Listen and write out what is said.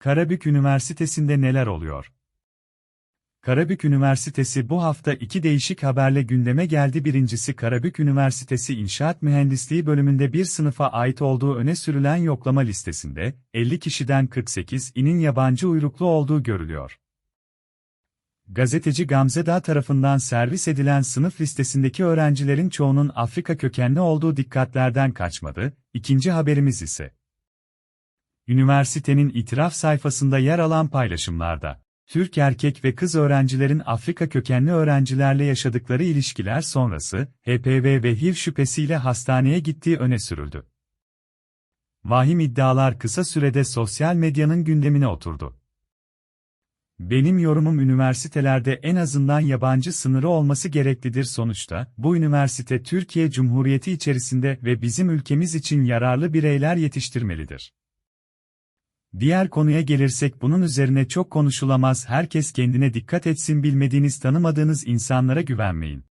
Karabük Üniversitesi'nde neler oluyor? Karabük Üniversitesi bu hafta iki değişik haberle gündeme geldi. Birincisi Karabük Üniversitesi İnşaat Mühendisliği bölümünde bir sınıfa ait olduğu öne sürülen yoklama listesinde, 50 kişiden 48 inin yabancı uyruklu olduğu görülüyor. Gazeteci Gamze Dağ tarafından servis edilen sınıf listesindeki öğrencilerin çoğunun Afrika kökenli olduğu dikkatlerden kaçmadı, İkinci haberimiz ise. Üniversitenin itiraf sayfasında yer alan paylaşımlarda, Türk erkek ve kız öğrencilerin Afrika kökenli öğrencilerle yaşadıkları ilişkiler sonrası, HPV ve HIV şüphesiyle hastaneye gittiği öne sürüldü. Vahim iddialar kısa sürede sosyal medyanın gündemine oturdu. Benim yorumum üniversitelerde en azından yabancı sınırı olması gereklidir sonuçta, bu üniversite Türkiye Cumhuriyeti içerisinde ve bizim ülkemiz için yararlı bireyler yetiştirmelidir. Diğer konuya gelirsek bunun üzerine çok konuşulamaz herkes kendine dikkat etsin bilmediğiniz tanımadığınız insanlara güvenmeyin.